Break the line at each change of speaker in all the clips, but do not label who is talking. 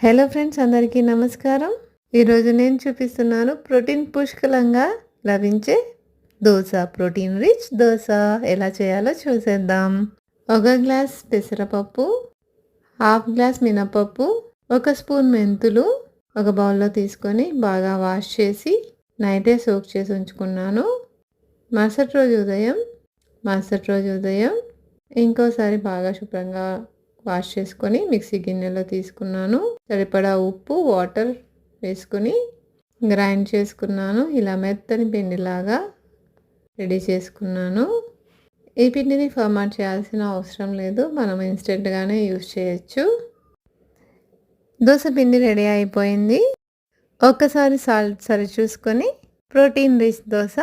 Hello friends అందరికీ నమస్కారం. ఈరోజు నేను చూపిస్తున్నాను ప్రోటీన్ పుష్కలంగా లభించే దోశ. Protein rich dosa. ఎలా చేయాలో చూసేద్దాం. ఒక గ్లాస్ పెసరపప్పు హాఫ్ గ్లాస్ మినపప్పు ఒక స్పూన్ మెంతులు ఒక బౌల్లో తీసుకొని బాగా వాష్ చేసి నైటే సోక్ చేసి ఉంచుకున్నాను. మరుసటి రోజు ఉదయం మరుసటి రోజు ఉదయం ఇంకోసారి బాగా శుభ్రంగా వాష్ చేసుకొని మిక్సీ గిన్నెలో తీసుకున్నాను. సరిపడా ఉప్పు వాటర్ వేసుకొని గ్రైండ్ చేసుకున్నాను. ఇలా మెత్తని పిండిలాగా రెడీ చేసుకున్నాను. ఈ పిండిని ఫర్మాట్ చేయాల్సిన అవసరం లేదు. మనం ఇన్స్టెంట్గానే యూజ్ చేయొచ్చు. దోశ పిండి రెడీ అయిపోయింది. ఒక్కసారి సాల్ట్ సరి చూసుకొని ప్రోటీన్ రిచ్ దోశ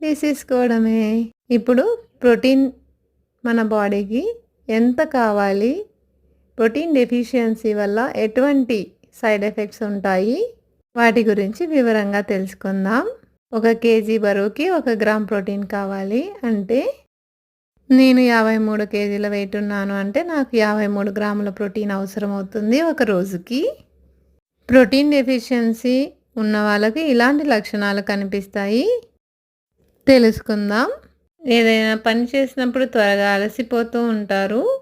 తీసేసుకోవడమే. ఇప్పుడు ప్రోటీన్ మన బాడీకి ఎంత కావాలి? ప్రోటీన్ డెఫిషియన్సీ వల్ల ఎటువంటి సైడ్ ఎఫెక్ట్స్ ఉంటాయి? వాటి గురించి వివరంగా తెలుసుకుందాం. ఒక కేజీ బరువుకి ఒక గ్రామ్ ప్రోటీన్ కావాలి అంటే నేను యాభై మూడు కేజీల వెయిట్ ఉన్నాను అంటే నాకు యాభై మూడు గ్రాముల ప్రోటీన్ అవసరం అవుతుంది ఒక రోజుకి. ప్రోటీన్ డెఫిషియన్సీ ఉన్న వాళ్ళకి ఇలాంటి లక్షణాలు కనిపిస్తాయి. తెలుసుకుందాం. ఏదైనా పని చేసినప్పుడు త్వరగా అలసిపోతూ ఉంటారు.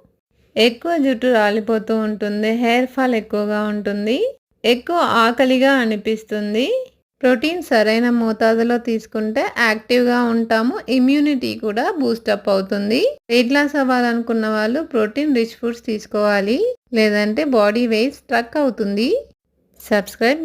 ఎక్కువ జుట్టు రాలిపోతూ ఉంటుంది. హెయిర్ ఫాల్ ఎక్కువగా ఉంటుంది. ఎక్కువ ఆకలిగా అనిపిస్తుంది. ప్రోటీన్ సరైన మోతాదులో తీసుకుంటే యాక్టివ్గా ఉంటాము. ఇమ్యూనిటీ కూడా బూస్టప్ అవుతుంది. వెయిట్ లాస్ అవ్వాలనుకున్న వాళ్ళు ప్రోటీన్ రిచ్ ఫుడ్స్ తీసుకోవాలి. లేదంటే బాడీ వెయిట్ స్ట్రక్ అవుతుంది. సబ్స్క్రైబ్